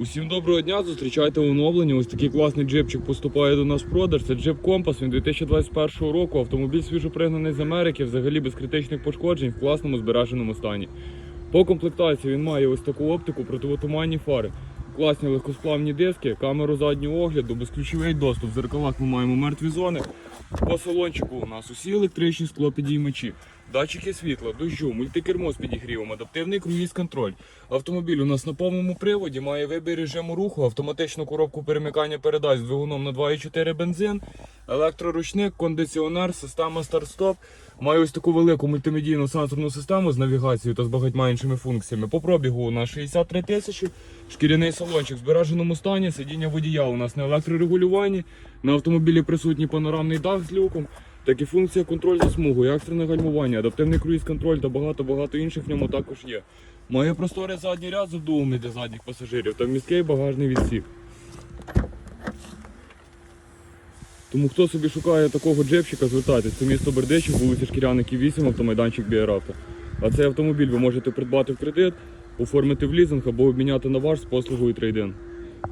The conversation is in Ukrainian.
Усім доброго дня, зустрічайте оновлення. Ось такий класний джипчик поступає до нас в продаж. Це джип Компас, він 2021 року. Автомобіль свіжопригнаний з Америки, взагалі без критичних пошкоджень в класному збереженому стані. По комплектації він має ось таку оптику, противотуманні фари, класні легкосплавні диски, камеру заднього огляду, безключовий доступ. В зеркалах ми маємо мертві зони. По салончику у нас усі електричні склопідіймачі, датчики світла, дощу, мультикермо з підігрівом, адаптивний круїз-контроль. Автомобіль у нас на повному приводі, має вибір режиму руху, автоматичну коробку перемикання передач з двигуном на 2,4 бензин, електроручник, кондиціонер, система старт-стоп. Має ось таку велику мультимедійну сенсорну систему з навігацією та з багатьма іншими функціями. По пробігу у нас 63 тисячі, шкіряний салончик в збереженому стані, сидіння водія у нас на електрорегулюванні, на автомобілі присутній панорамний дах з люком. Так і функція контроль за смугою, екстрене гальмування, адаптивний круїз-контроль та багато-багато інших в ньому також є. Має просторий задній ряд з для задніх пасажирів та міський багажний відсік. Тому хто собі шукає такого джепчика, звертайтесь. Це місто Бердичів, вулиця Шкіряників 8, автомайданчик Біаравто. А цей автомобіль ви можете придбати в кредит, оформити в лізинг або обміняти на ваш з послугою трейдин.